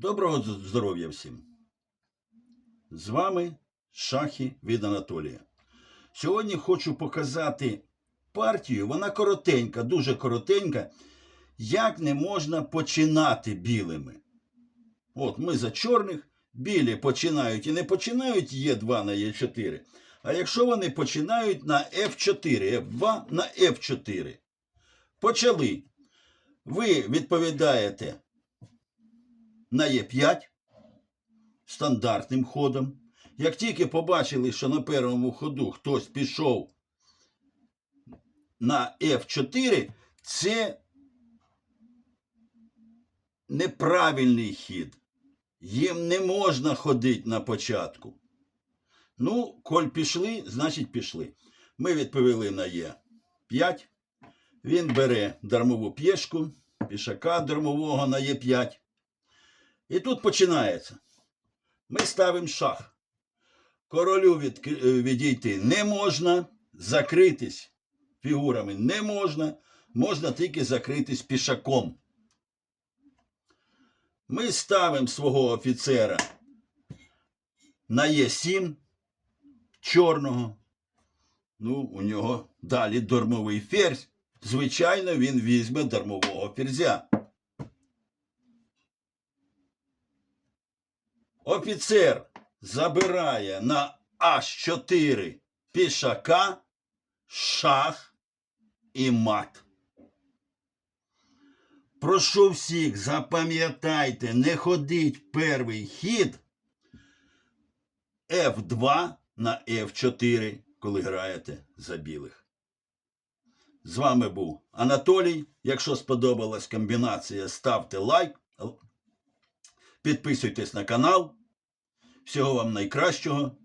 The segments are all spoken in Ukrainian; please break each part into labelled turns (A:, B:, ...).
A: Доброго здоров'я всім! З вами Шахи від Анатолія. Сьогодні хочу показати партію, вона коротенька, дуже коротенька, як не можна починати білими. От ми за чорних, білі починають і не починають Е2 на Е4. А якщо вони починають на F4, F2 на F4. Почали. Ви відповідаєте на Е5 стандартним ходом. Як тільки побачили, що на першому ходу хтось пішов на F4, це неправильний хід. Їм не можна ходити на початку. Ну, коль пішли, значить пішли. Ми відповіли на Е5. Він бере дармову п'єшку, пішака дармового на Е5. І тут починається. Ми ставимо шах. Королю від, відійти не можна, закритись фігурами не можна, можна тільки закритись пішаком. Ми ставимо свого офіцера на Е7 чорного. Ну, у нього далі дармовий ферзь. Звичайно, він візьме дармового ферзя. Офіцер забирає на H4 пішака, шах і мат. Прошу всіх, запам'ятайте, не ходіть перший хід F2 на F4, коли граєте за білих. З вами був Анатолій. Якщо сподобалась комбінація, ставте лайк, підписуйтесь на канал. Всього вам найкращого.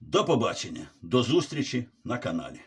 A: До побачення, до зустрічі на каналі.